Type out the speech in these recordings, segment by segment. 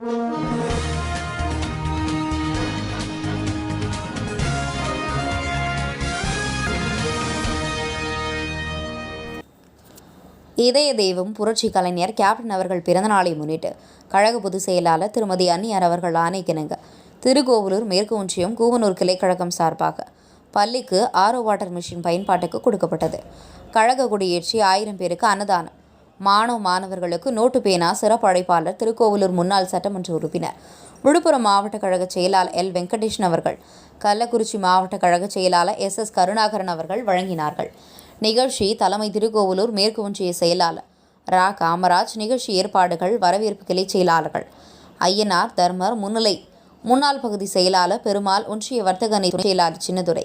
இதய தெய்வம் புரட்சி கலைஞர் கேப்டன் அவர்கள் பிறந்த நாளை முன்னிட்டு கழக பொதுச் செயலாளர் திருமதி அன்னியார் அவர்கள் ஆணைக்கிணங்க திருக்கோவலூர் மேற்கு ஒன்றியம் கூவனூர் கிளைக்கழகம் சார்பாக பள்ளிக்கு ஆரோ வாட்டர் மிஷின் பயன்பாட்டுக்கு கொடுக்கப்பட்டது. கழக கொடியேற்றி ஆயிரம் பேருக்கு அன்னதானம். மாணவ மாணவர்களுக்கு நோட்டு பேனா சிறப்பு அழைப்பாளர் திருக்கோவலூர் முன்னாள் சட்டமன்ற உறுப்பினர். விழுப்புரம் மாவட்ட கழக செயலாளர் எல். வெங்கடேஷன் அவர்கள் கள்ளக்குறிச்சி மாவட்ட கழக செயலாளர் எஸ். எஸ். கருணாகரன் அவர்கள் வழங்கினார்கள். நிகழ்ச்சி தலைமை திருக்கோவலூர் மேற்கு ஒன்றிய செயலாளர் ரா. காமராஜ் நிகழ்ச்சி ஏற்பாடுகள் வரவேற்பு கிளை செயலாளர்கள் ஐயனார் தர்மர் முன்னிலை முன்னாள் பகுதி செயலாளர் பெருமாள் ஒன்றிய வர்த்தக செயலாளர் சின்னதுரை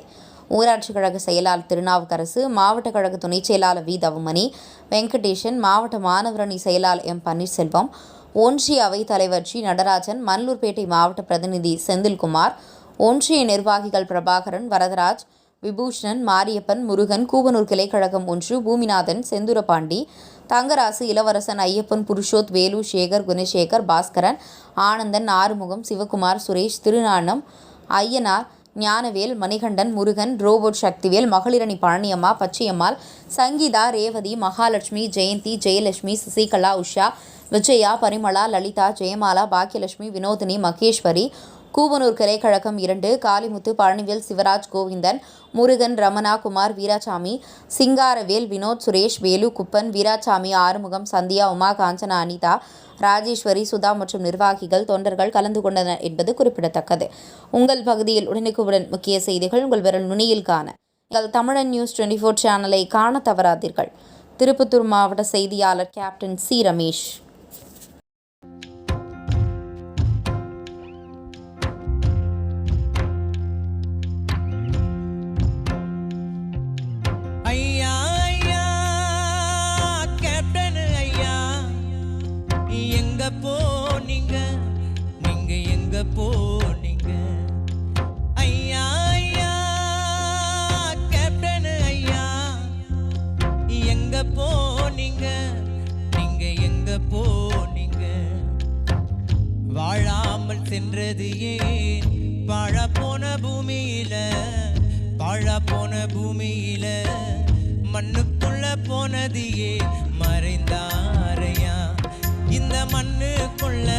ஊராட்சி கழக செயலாளர் திருநாவுக்கரசு மாவட்ட கழக துணை செயலாளர் வி. தவமணி வெங்கடேஷன் மாவட்ட மாணவரணி செயலாளர் எம். பன்னீர்செல்வம் ஒன்றிய அவைத் தலைவர் ஜி. நடராஜன் மல்லூர்பேட்டை மாவட்ட பிரதிநிதி செந்தில்குமார் ஒன்றிய நிர்வாகிகள் பிரபாகரன் வரதராஜ் விபூஷணன் மாரியப்பன் முருகன் கூவனூர் கிளைக்கழகம் ஒன்று பூமிநாதன் செந்துரபாண்டி தங்கராசு இளவரசன் ஐயப்பன் புருஷோத் வேலு சேகர் குணசேகர் பாஸ்கரன் ஆனந்தன் ஆறுமுகம் சிவகுமார் சுரேஷ் திருநானம் ஐயனார் ஞானவேல் மணிகண்டன் முருகன் ரோபோட் சக்திவேல் மகளிரணி பழனியம்மா பச்சையம்மாள் சங்கீதா ரேவதி மகாலட்சுமி ஜெயந்தி ஜெயலட்சுமி சசிகலா உஷா விஜயா பரிமளா லலிதா ஜெயமாலா பாக்கியலட்சுமி வினோதினி மகேஸ்வரி கூவனூர் கிளைக்கழகம் இரண்டு காளிமுத்து பழனிவேல் சிவராஜ் கோவிந்தன் முருகன் ரமணா குமார் வீராசாமி சிங்காரவேல் வினோத் சுரேஷ் வேலு குப்பன் வீராசாமி ஆறுமுகம் சந்தியா உமா காஞ்சனா அனிதா ராஜேஸ்வரி சுதா மற்றும் நிர்வாகிகள் தொண்டர்கள் கலந்து கொண்டனர் என்பது குறிப்பிடத்தக்கது. உங்கள் பகுதியில் உடனுக்குடன் முக்கிய செய்திகள் உங்கள் விரல் நுனியில் காண. எங்கள் தமிழன் நியூஸ் டுவெண்ட்டி ஃபோர் சேனலை காண தவறாதீர்கள். திருப்பத்தூர் மாவட்ட செய்தியாளர் கேப்டன் சி. ரமேஷ். போனீங்க. ஐயா ஐயா கேப்டன் ஐயா எங்க போனீங்க? நீங்க எங்க போனீங்க? வாழாமல் சென்றது ஏன்? வாழ போன பூமியில வாழ போன பூமியில மண்ணுக்குள்ள போனது ஏன்? மறைந்தாரையா? இந்த மண்ணுக்குள்ள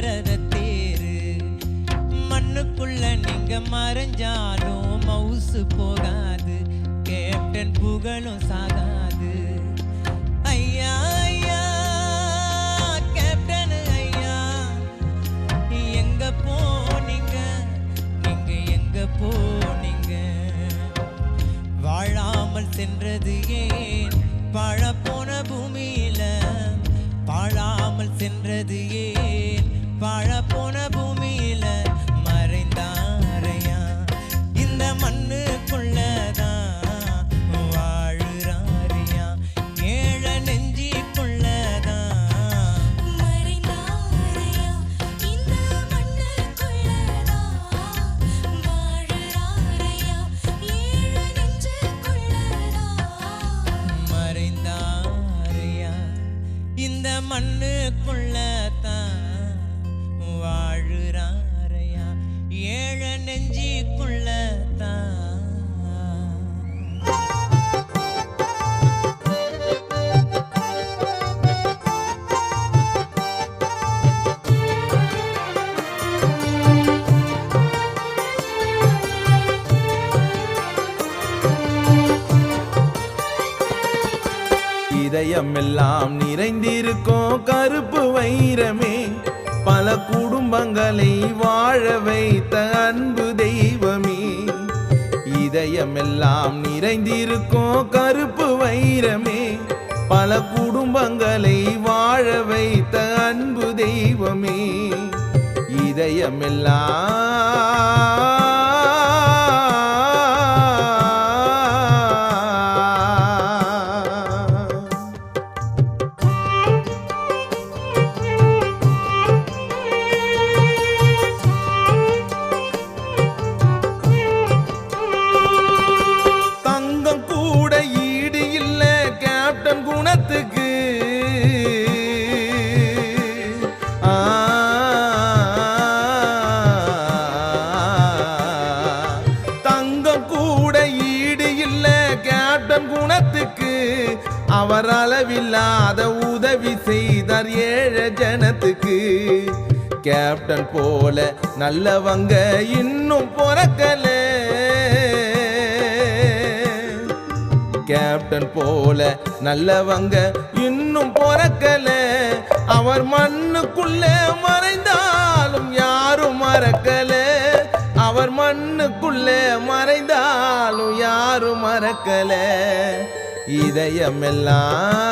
தங்கரத தேரு. மண்ணுக்குள்ள நீங்க மறைஞ்சாலும் மவுசு போகாது. கேப்டன் புகழும் சாகாது. ஐயா ஐயா கேப்டன் ஐயா. எங்க போனீங்க? நீங்க எங்க போனீங்க? வாழாமல் சென்றது ஏன்? வாழப்போன பூமியில. வாழாமல் சென்றது ஏன்? வாழ போன பூமியில மறைந்தாரையா? இந்த மண்ணுக்குள்ளதான் வாழுறாரியா? ஏழ நெஞ்சிக்குள்ளதான் மறைந்தாரையா? இந்த மண்ணுக்குள்ளதான் வாழுறாரையா? மண்ணுக்குள்ள இதயமெல்லாம் நிறைந்திருக்கும். கருப்பு வைரமே பல குடும்பங்களை வாழ வைத்த அன்பு தெய்வமே. இதயமெல்லாம் நிறைந்திருக்கும். கருப்பு வைரமே பல குடும்பங்களை வாழ வைத்த அன்பு தெய்வமே. இதயமெல்லாம் ஏழை ஜனத்துக்கு கேப்டன் போல நல்லவங்க இன்னும் பிறக்கல. கேப்டன் போல நல்லவங்க இன்னும் பிறக்கல. அவர் மண்ணுக்குள்ள மறைந்தாலும் யாரும் மறக்கல. அவர் மண்ணுக்குள்ள மறைந்தாலும் யாரும் மறக்கல. இதயமெல்லாம்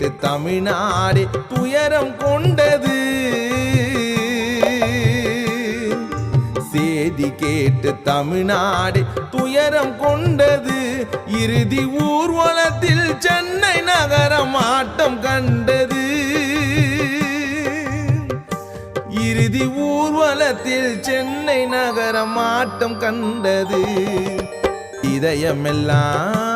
கேட்டு தமிழ்நாடு துயரம் கொண்டது. செய்தி கேட்டு தமிழ்நாடு துயரம் கொண்டது. இறுதி ஊர்வலத்தில் சென்னை நகரம் ஆட்டம் கண்டது. இறுதி ஊர்வலத்தில் சென்னை நகரம் ஆட்டம் கண்டது. இதயமெல்லாம்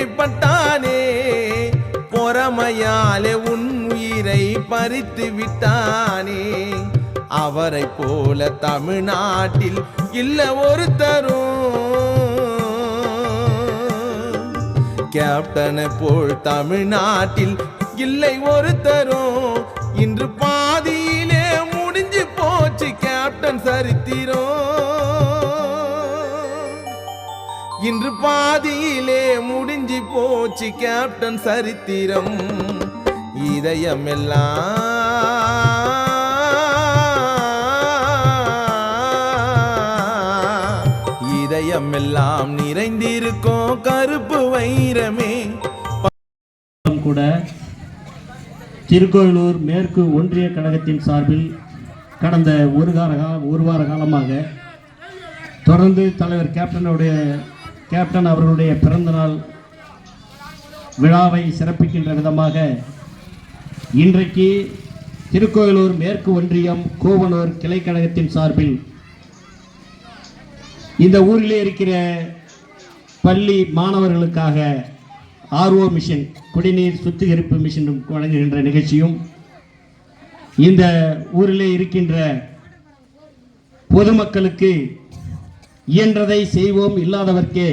கேள்விப்பட்டானே பொறமையாலே உன் உயிரை பறித்து விட்டானே. அவரை போல தமிழ்நாட்டில் இல்ல ஒருத்தரும். கேப்டனை போல் தமிழ்நாட்டில் இல்லை ஒருத்தரும். இன்று பாதியிலே முடிஞ்சு போச்சு கேப்டன் சரித்திரம். இன்று பாதியிலே முடிஞ்சு போச்சு கேப்டன் சரித்திரம். இதயமெல்லாம் இதயமெல்லாம் நிறைந்திருக்கும் கருப்பு வைரமே. கூட திருக்கோயிலூர் மேற்கு ஒன்றிய கழகத்தின் சார்பில் கடந்த ஒரு கால காலம் ஒரு வார காலமாக தொடர்ந்து தலைவர் கேப்டனுடைய கேப்டன் அவர்களுடைய பிறந்தநாள் விழாவை சிறப்பிக்கின்ற விதமாக இன்றைக்கு திருக்கோயிலூர் மேற்கு ஒன்றியம் கோவனூர் கிளைக்கழகத்தின் சார்பில் இந்த ஊரிலே இருக்கிற பள்ளி மாணவர்களுக்காக ஆர்ஓ மிஷின் குடிநீர் சுத்திகரிப்பு மிஷின் வழங்குகின்ற நிகழ்ச்சியும் இந்த ஊரிலே இருக்கின்ற பொதுமக்களுக்கு இயன்றதை செய்வோம் இல்லாதவர்க்கே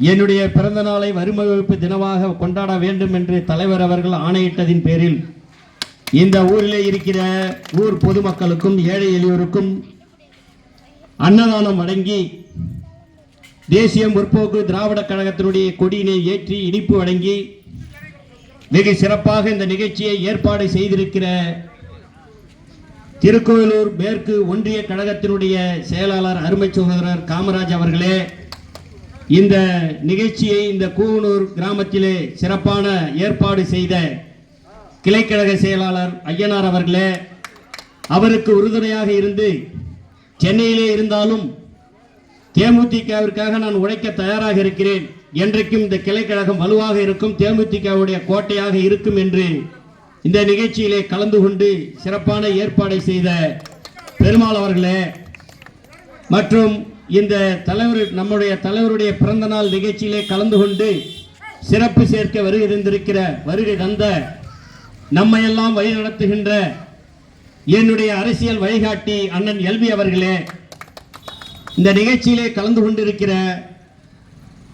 என்னுடைய பிறந்த நாளை வறுமை ஒழிப்பு தினமாக கொண்டாட வேண்டும் என்று தலைவர் அவர்கள் ஆணையிட்டதின் பேரில் இந்த ஊரிலே இருக்கிற ஊர் பொதுமக்களுக்கும் ஏழை எளியோருக்கும் அன்னதானம் வழங்கி தேசிய முற்போக்கு திராவிட கழகத்தினுடைய கொடியினை ஏற்றி இனிப்பு வழங்கி வெகு சிறப்பாக இந்த நிகழ்ச்சியை ஏற்பாடு செய்திருக்கிற திருக்கோயிலூர் மேற்கு ஒன்றிய கழகத்தினுடைய செயலாளர் அருமை சகோதரர் காமராஜ் அவர்களே இந்த நிகழ்ச்சியை இந்த கூவனூர் கிராமத்திலே சிறப்பான ஏற்பாடு செய்த கிளைக்கழக செயலாளர் ஐயனார் அவர்களே அவருக்கு உறுதுணையாக இருந்து சென்னையிலே இருந்தாலும் தேமுதிகவிற்காக நான் உழைக்க தயாராக இருக்கிறேன். என்றைக்கும் இந்த கிளைக்கழகம் வலுவாக இருக்கும் தேமுதிகவுடைய கோட்டையாக இருக்கும் என்று இந்த நிகழ்ச்சியிலே கலந்து கொண்டு சிறப்பான ஏற்பாடை செய்த பெருமாள் அவர்களே மற்றும் இந்த தலைவர் நம்முடைய தலைவருடைய பிறந்த நாள் நிகழ்ச்சியிலே கலந்து கொண்டு சிறப்பு சேர்க்க வருகிறந்திருக்கிற வருகை தந்த நம்மையெல்லாம் வழி நடத்துகின்ற என்னுடைய அரசியல் வழிகாட்டி அண்ணன் எல்வி அவர்களே இந்த நிகழ்ச்சியிலே கலந்து கொண்டிருக்கிற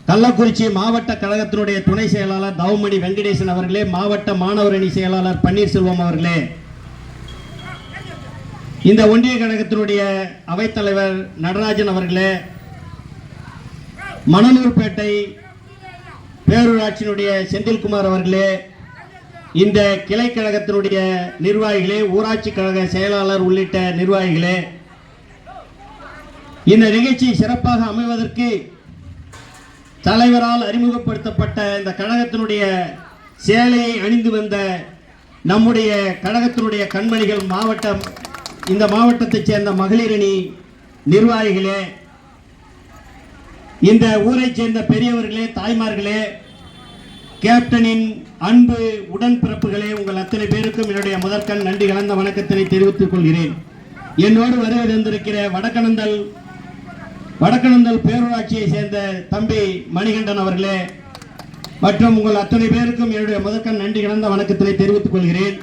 கள்ளக்குறிச்சி மாவட்ட கழகத்தினுடைய துணை செயலாளர் தவமணி வெங்கடேசன் அவர்களே மாவட்ட மாணவர் அணி செயலாளர் பன்னீர்செல்வம் அவர்களே இந்த ஒன்றிய கழகத்தினுடைய அவைத்தலைவர் நடராஜன் அவர்களே மணலூர்பேட்டை பேரூராட்சியினுடைய செந்தில்குமார் அவர்களே இந்த கிளை கழகத்தினுடைய நிர்வாகிகளே ஊராட்சி கழக செயலாளர் உள்ளிட்ட நிர்வாகிகளே இந்த நிகழ்ச்சி சிறப்பாக அமைவதற்கு தலைவரால் அறிமுகப்படுத்தப்பட்ட இந்த கழகத்தினுடைய சேலையை அணிந்து வந்த நம்முடைய கழகத்தினுடைய கண்மணிகள் மாவட்டம் இந்த மாவட்டத்தைச் சேர்ந்த மகளிரணி நிர்வாகிகளே இந்த ஊரைச் சேர்ந்த பெரியவர்களே தாய்மார்களே கேப்டனின் அன்பு உடன்பிறப்புகளே உங்கள் அத்தனை பேருக்கும் என்னுடைய முதற்கண் நன்றி கலந்த வணக்கத்தினை தெரிவித்துக் கொள்கிறேன். என்னோடு வருகை தந்திருக்கிற வடக்கணந்தல் வடக்கணந்தல் பேரூராட்சியை சேர்ந்த தம்பி மணிகண்டன் அவர்களே மற்றும் உங்கள் அத்தனை பேருக்கும் என்னுடைய முதற்கண் நன்றி கலந்த வணக்கத்தினை தெரிவித்துக் கொள்கிறேன்.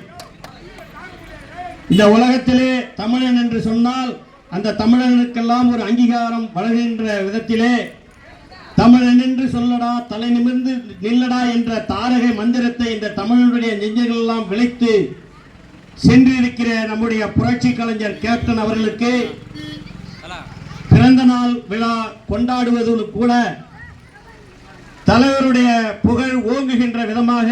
இந்த உலகத்திலே தமிழன் என்று சொன்னால் அந்த தமிழனுக்கெல்லாம் ஒரு அங்கீகாரம் வழங்குகின்ற விதத்திலே தமிழன் என்று சொல்லடா தலை நிமிர்ந்து நில்லடா என்ற தாரக மந்திரத்தை இந்த தமிழனுடைய நெஞ்சங்கள் எல்லாம் விளைத்து சென்றிருக்கிற நம்முடைய புரட்சி கலைஞர் கேப்டன் அவர்களுக்கு பிறந்த நாள் விழா கொண்டாடுவதோடு கூட தலைவருடைய புகழ் ஓங்குகின்ற விதமாக